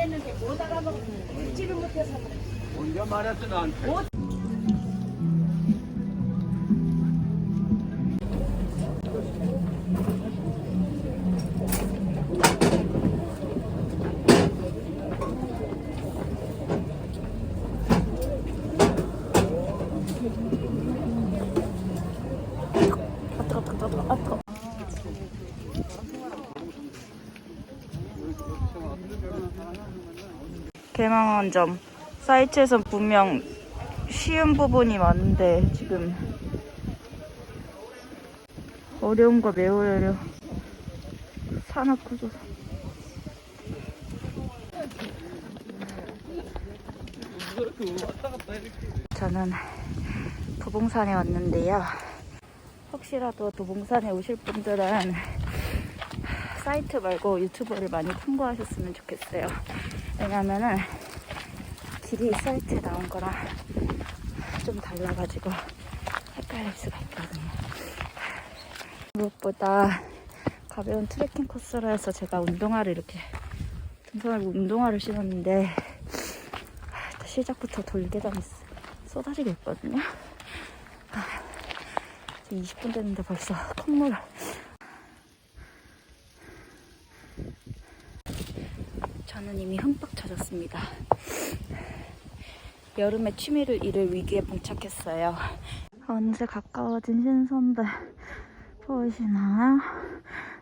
말했는데 못 알아먹어. 듣지를 못해서 그래. 언제 말했어 나한테? 아 뜨거 뜨거 뜨거 아 뜨거 개망한 점. 사이트에선 분명 쉬운 부분이 많은데 지금 어려운 거 매우 어려 산악 구조사 저는 도봉산에 왔는데요. 혹시라도 도봉산에 오실 분들은 사이트 말고 유튜브를 많이 참고하셨으면 좋겠어요. 왜냐면은 길이 사이트에 나온 거랑 좀 달라가지고 헷갈릴 수가 있거든요. 무엇보다 가벼운 트레킹 코스라 해서 제가 운동화를 이렇게 등산을 운동화를 신었는데 시작부터 돌계단이 쏟아지게 있거든요. 20분 됐는데 벌써 콧물. 이미 흠뻑 젖었습니다. 여름에 취미를 잃을 위기에 봉착했어요. 어느새 가까워진 신선들 보이시나요?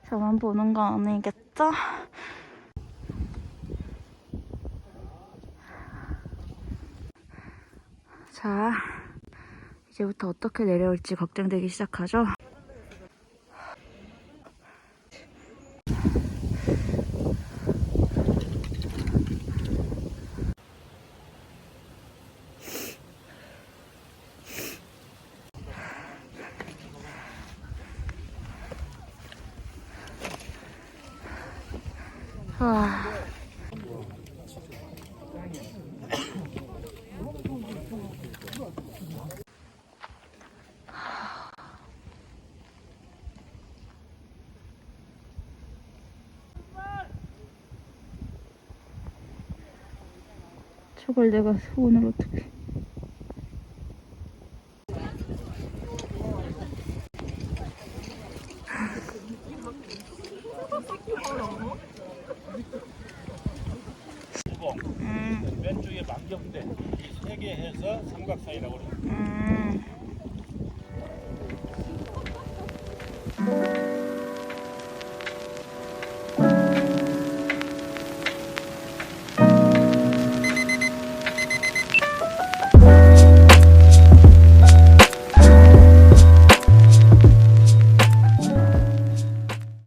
저만 보는 거 아니겠죠? 자, 이제부터 어떻게 내려올지 걱정되기 시작하죠. 와. 저걸 내가 오늘 어떻게 이경대 세개 해서 삼각사이라고 그래요. 음.